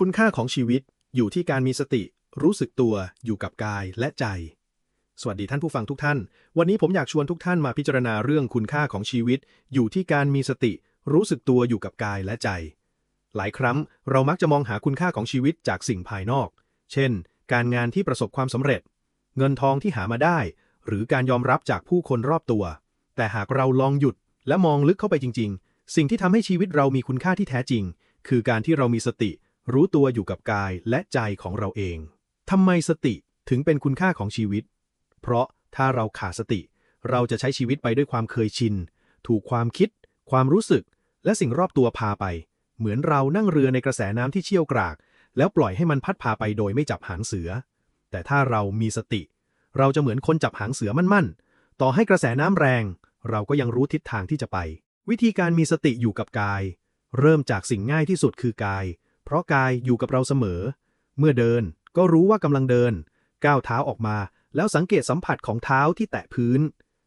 คุณค่าของชีวิตอยู่ที่การมีสติ รู้สึกตัวอยู่กับกายและใจ สวัสดีท่านผู้ฟังทุกท่าน วันนี้ผมอยากชวนทุกท่านมาพิจารณาเรื่องคุณค่าของชีวิต อยู่ที่การมีสติ รู้สึกตัวอยู่กับกายและใจ หลายครั้งเรามักจะมองหาคุณค่าของชีวิตจากสิ่งภายนอก เช่น การงานที่ประสบความสำเร็จ เงินทองที่หามาได้ หรือการยอมรับจากผู้คนรอบตัว แต่หากเราลองหยุดและมองลึกเข้าไปจริง ๆ สิ่งที่ทำให้ชีวิตเรามีคุณค่าที่แท้จริง คือการที่เรามีสติ รู้ตัวอยู่กับกายและใจของเราเองทำไมสติถึงเป็นคุณค่าของชีวิต เพราะถ้าเราขาดสติ เราจะใช้ชีวิตไปด้วยความเคยชิน ถูกความคิด ความรู้สึก และสิ่งรอบตัวพาไป เหมือนเรานั่งเรือในกระแสน้ำที่เชี่ยวกราก แล้วปล่อยให้มันพัดพาไปโดยไม่จับหางเสือ แต่ถ้าเรามีสติ เราจะเหมือนคนจับหางเสือมั่นๆ ต่อให้กระแสน้ำแรง เราก็ยังรู้ทิศทางที่จะไป วิธีการมีสติอยู่กับกาย เริ่มจากสิ่งง่ายที่สุดคือกาย เพราะกายอยู่กับเราเสมอ เมื่อเดินก็รู้ว่ากำลังเดิน ก้าวเท้าออกมา แล้วสังเกตสัมผัสของเท้าที่แตะพื้น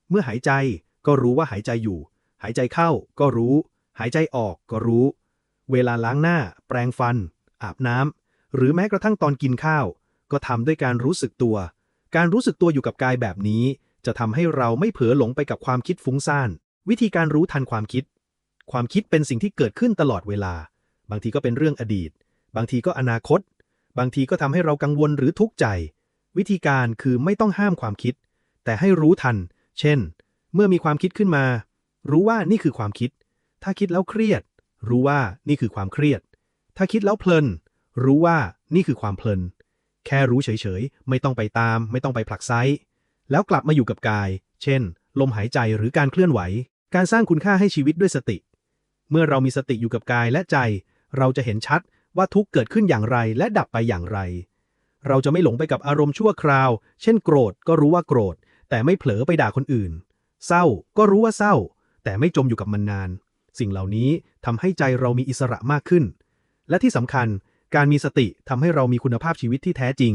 เมื่อหายใจก็รู้ว่าหายใจอยู่ หายใจเข้าก็รู้ หายใจออกก็รู้ เวลาล้างหน้า แปรงฟัน อาบน้ำหรือแม้กระทั่งตอนกินข้าว ก็ทำด้วยการรู้สึกตัว การรู้สึกตัวอยู่กับกายแบบนี้ จะทำให้เราไม่เผลอหลงไปกับความคิดฟุ้งซ่าน วิธีการรู้ทันความคิด ความคิดเป็นสิ่งที่เกิดขึ้นตลอดเวลา บางทีก็เป็นเรื่องอดีต บางทีก็อนาคต บางทีก็ทำให้เรากังวลหรือทุกข์ใจ วิธีการคือไม่ต้องห้ามความคิด แต่ให้รู้ทัน เช่น เมื่อมีความคิดขึ้นมา รู้ว่านี่คือความคิด ถ้าคิดแล้วเครียด รู้ว่านี่คือความเครียด ถ้าคิดแล้วเพลิน รู้ว่านี่คือความเพลิน แค่รู้เฉยๆ ไม่ต้องไปตาม ไม่ต้องไปผลักไซแล้วกลับมาอยู่กับกาย เช่น ลมหายใจหรือการเคลื่อนไหว การสร้างคุณค่าให้ชีวิตด้วยสติ เมื่อเรามีสติอยู่กับกายและใจ เราจะเห็นชัดว่าทุกเกิดขึ้นอย่างไรและดับไปอย่างไร เราจะไม่หลงไปกับอารมณ์ชั่วคราว เช่นโกรธก็รู้ว่าโกรธ แต่ไม่เผลอไปด่าคนอื่น เศร้าก็รู้ว่าเศร้า แต่ไม่จมอยู่กับมันนาน สิ่งเหล่านี้ทำให้ใจเรามีอิสระมากขึ้น และที่สำคัญการมีสติทำให้เรามีคุณภาพชีวิตที่แท้จริง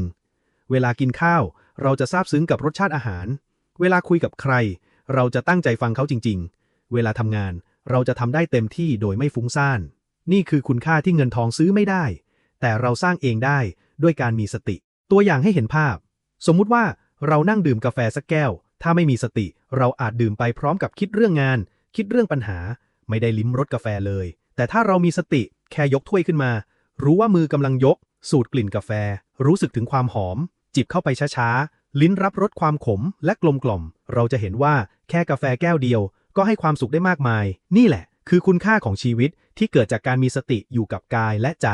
เวลากินข้าวเราจะซาบซึ้งกับรสชาติอาหาร เวลาคุยกับใคร เราจะตั้งใจฟังเขาจริง ๆ เวลาทำงานเราจะทำได้เต็มที่โดยไม่ฟุ้งซ่าน นี่คือคุณค่าที่เงินทองซื้อไม่ได้ แต่เราสร้างเองได้ด้วยการมีสติ ตัวอย่างให้เห็นภาพ สมมุติว่าเรานั่งดื่มกาแฟสักแก้ว ถ้าไม่มีสติ เราอาจดื่มไปพร้อมกับคิดเรื่องงาน คิดเรื่องปัญหา ไม่ได้ลิ้มรสกาแฟเลย แต่ถ้าเรามีสติ แค่ยกถ้วยขึ้นมา รู้ว่ามือกำลังยก สูดกลิ่นกาแฟ รู้สึกถึงความหอม จิบเข้าไปช้าๆ ลิ้นรับรสความขมและกลมกล่อม เราจะเห็นว่าแค่กาแฟแก้วเดียว ก็ให้ความสุขได้มากมาย นี่แหละ คือคุณค่าของชีวิตที่เกิดจากการมีสติอยู่กับกายและใจ